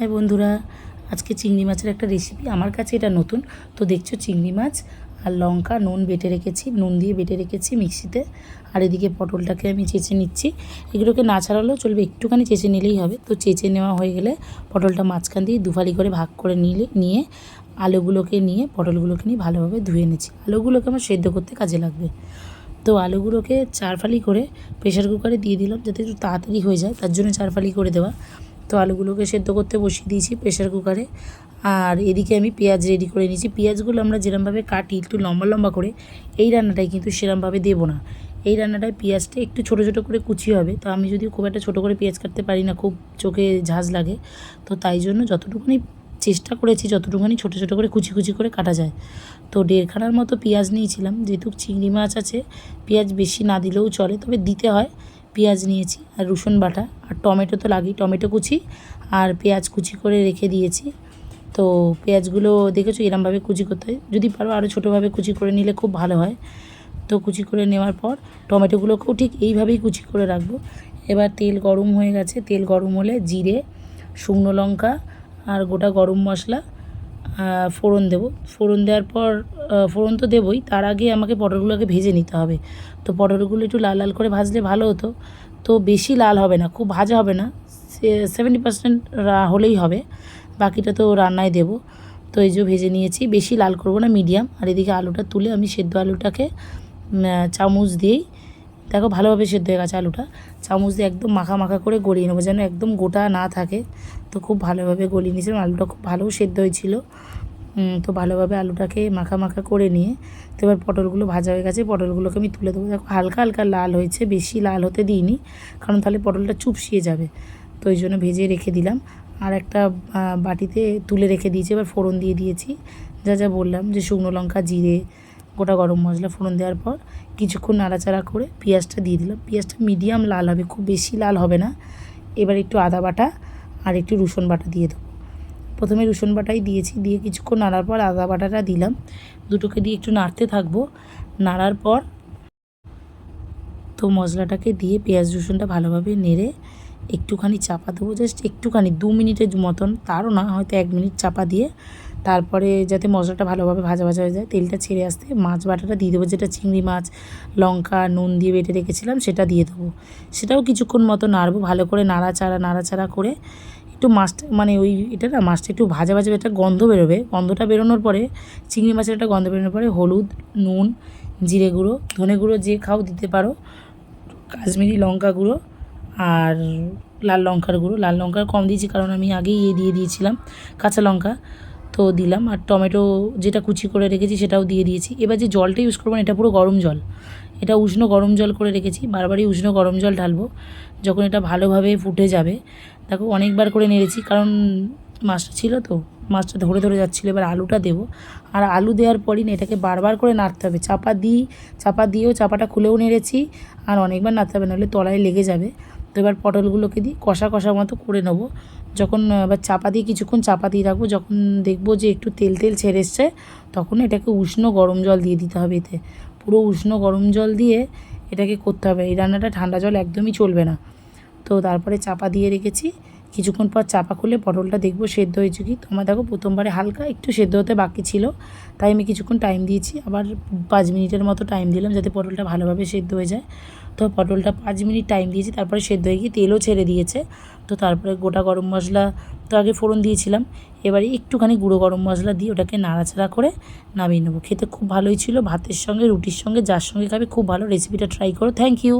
High বন্ধুরা, আজকে চিংড়ি মাছের একটা রেসিপি আমার কাছে এটা নতুন। তো দেখছ চিংড়ি মাছ আর লঙ্কা, নুন বেটে রেখেছি, নুন দিয়ে বেটে রেখেছি মিক্সিতে। আর এদিকে পটলটাকে আমি চেঁচে নিচ্ছি। এগুলোকে না ছাড়ালেও চলবে, একটুখানি চেঁচে নিলেই হবে। তো চেঁচে নেওয়া হয়ে গেলে পটলটা মাঝখান দিয়ে দুফালি করে ভাগ করে নিলে, নিয়ে আলুগুলোকে নিয়ে পটলগুলোকে নিয়ে ভালোভাবে ধুয়ে নিচ্ছি। আলুগুলোকে আমার সেদ্ধ করতে কাজে লাগবে। তো আলুগুলোকে চার ফালি করে প্রেশার কুকারে দিয়ে দিলাম যাতে একটু তাড়াতাড়ি হয়ে যায়, তার জন্য চার ফালি করে দেওয়া। তো আলুগুলোকে সেদ্ধ করতে বসিয়ে দিয়েছি প্রেশার কুকারে। আর এদিকে আমি পেঁয়াজ রেডি করে নিয়েছি। পেঁয়াজগুলো আমরা যেরমভাবে কাটি একটু লম্বা লম্বা করে, এই রান্নাটাই কিন্তু সেরমভাবে দেবো না। এই রান্নাটায় পেঁয়াজটা একটু ছোটো ছোটো করে কুচি হবে। তো আমি যদি খুব একটা ছোটো করে পেঁয়াজ কাটতে পারি না, খুব চোখে ঝাঁজ লাগে, তো তাই জন্য যতটুকুনি চেষ্টা করেছি, যতটুকুনি ছোটো ছোটো করে কুচি কুচি করে কাটা যায়। তো দেড়খানার মতো পেঁয়াজ নিয়েছিলাম। যেহেতু চিংড়ি মাছ আছে, পেঁয়াজ বেশি না দিলেও চলে, তবে দিতে হয়। পেঁয়াজ নিয়েছি আর রসুন বাটা আর টমেটো তো লাগেই, টমেটো কুচি আর পেঁয়াজ কুচি করে রেখে দিয়েছি। তো পেঁয়াজগুলো দেখেছ এরমভাবে কুচি করতে হয়। যদি পারো আরও ছোটোভাবে কুচি করে নিলে খুব ভালো হয়। তো কুচি করে নেওয়ার পর টমেটোগুলোকেও ঠিক এইভাবেই কুচি করে রাখব। এবার তেল গরম হয়ে গেছে। তেল গরম হলে জিরে, শুকনো লঙ্কা আর গোটা গরম মশলা ফোড়ন দেবো। ফোড়ন দেওয়ার পর ফোড়ন তো দেবই। তার আগে আমাকে পটলগুলোকে ভেজে নিতে হবে। তো পটলগুলো একটু লাল লাল করে ভাজলে ভালো হতো। তো বেশি লাল হবে না, খুব ভাজা হবে না। সেভেন্টি পার্সেন্ট হলেই হবে। বাকিটা তো রান্নায় দেবো। তো এই যে ভেজে নিয়েছি। বেশি লাল করব না, মিডিয়াম। আর এদিকে আলুটা তুলে আমি সেদ্ধ আলুটাকে চামচ দিয়েই, দেখো ভালোভাবে সেদ্ধ হয়ে গেছে আলুটা, চামচ দিয়ে একদম মাখা মাখা করে গড়িয়ে নেব, যেন একদম গোটা না থাকে। তো খুব ভালোভাবে গলিয়ে নিয়েছিলাম। আলুটা খুব ভালো সেদ্ধ হয়েছিল। তো ভালোভাবে আলুটাকে মাখা মাখা করে নিয়ে, তো এবার পটলগুলো ভাজা হয়ে গেছে, পটলগুলোকে আমি তুলে দেবো। দেখো, হালকা হালকা লাল হয়েছে, বেশি লাল হতে দিইনি, কারণ তাহলে পটলটা চুপসিয়ে যাবে। তো ওই জন্য ভেজে রেখে দিলাম। আর একটা বাটিতে তুলে রেখে দিয়েছি, এবার ফোড়ন দিয়ে দিয়েছি। যা যা বললাম যে শুকনো লঙ্কা, জিরে, গোটা গরম মশলা ফোড়ন দেওয়ার পর কিছুক্ষণ নাড়াচাড়া করে পেঁয়াজটা দিয়ে দিলাম। পেঁয়াজটা মিডিয়াম লাল হবে, খুব বেশি লাল হবে না। এবার একটু আদা বাটা আর একটু রসুন বাটা দিয়ে দেবো। প্রথমে রসুন বাটাই দিয়েছি, দিয়ে কিছুক্ষণ নাড়ার পর আদা বাটাটা দিলাম। দুটোকে দিয়ে একটু নাড়তে থাকব। নাড়ার পর তো মশলাটাকে দিয়ে পেঁয়াজ রসুনটা ভালোভাবে নেড়ে একটুখানি চাপা দেবো, জাস্ট একটুখানি, দু মিনিটের মতন, তারও না, হয়তো এক মিনিট চাপা দিয়ে। তারপরে যাতে মশলাটা ভালোভাবে ভাজা ভাজা হয়ে যায়, তেলটা ছেড়ে আসতে মাছ বাটাটা দিয়ে দেবো, যেটা চিংড়ি মাছ, লঙ্কা, নুন দিয়ে বেটে রেখেছিলাম, সেটা দিয়ে দেবো। সেটাও কিছুক্ষণ মতো নাড়বো, ভালো করে নাড়াচাড়া নাড়াচাড়া করে একটু মাছটা মানে ওই এটা না মাছটা একটু ভাজা ভাজা একটা গন্ধ বেরোবে। গন্ধটা বেরোনোর পরে চিংড়ি মাছের একটা গন্ধ বেরোনোর পরে হলুদ, নুন, জিরে গুঁড়ো, ধনে গুঁড়ো যে খাও দিতে পারো, কাশ্মীরি লঙ্কা গুঁড়ো আর লাল লঙ্কার গুঁড়ো। লাল লঙ্কার কম দিয়েছি কারণ আমি আগেই ইয়ে দিয়ে দিয়েছিলাম, কাঁচা লঙ্কা তো দিলাম। আর টমেটো যেটা কুচি করে রেখেছি সেটাও দিয়ে দিয়েছি। এবার যে জলটা ইউজ করব এটা পুরো গরম জল। এটা উষ্ণ গরম জল করে রেখেছি, বারবারই উষ্ণ গরম জল ঢালবো। যখন এটা ভালোভাবে ফুটে যাবে, দেখো অনেকবার করে নেড়েছি, কারণ মাছটা ছিল তো, মাছটা ধরে ধরে যাচ্ছিল, এবার আলুটা দেবো। আর আলু দেওয়ার পরই এটাকে বারবার করে নাড়তে হবে। চাপা দিই, চাপা দিয়েও চাপাটা খুলেও নেড়েছি, আর অনেকবার নাড়তে হবে, নাহলে তলায় লেগে যাবে। তো এবার পটলগুলোকে দিই কষা কষা মতো করে নেব। যখন এবার চাপা দিয়ে কিছুক্ষণ চাপা দিয়ে রাখব, যখন দেখব যে একটু তেল তেল ছেড়ে এসছে, তখন এটাকে উষ্ণ গরম জল দিয়ে দিতে হবে এতে। পুরো উষ্ণ গরম জল দিয়ে এটাকে করতে হবে। এই রান্নাটা ঠান্ডা জল একদমই চলবে না। তো তারপরে চাপা দিয়ে রেখেছি। কিছুক্ষণ পর চাপা খুলে পটলটা দেখব সেদ্ধ হয়েছে কি? তোমার দেখো প্রথমবারে হালকা একটু সেদ্ধ হতে বাকি ছিল, তাই আমি কিছুক্ষণ টাইম দিয়েছি। আবার পাঁচ মিনিটের মতো টাইম দিলাম যাতে পটলটা ভালোভাবে সেদ্ধ হয়ে যায়। তো পটলটা পাঁচ মিনিট টাইম দিয়েছি, তারপরে সেদ্ধ হয়ে গিয়ে তেলও ছেড়ে দিয়েছে। তো তারপরে গোটা গরম মশলা তো আগে ফোড়ন দিয়েছিলাম, এবারে একটুখানি গুঁড়ো গরম মশলা দিয়ে ওটাকে নাড়াচাড়া করে নামিয়ে নেব। খেতে খুব ভালোই ছিল, ভাতের সঙ্গে, রুটির সঙ্গে, যার সঙ্গে খাবে খুব ভালো। রেসিপিটা ট্রাই করো। Thank you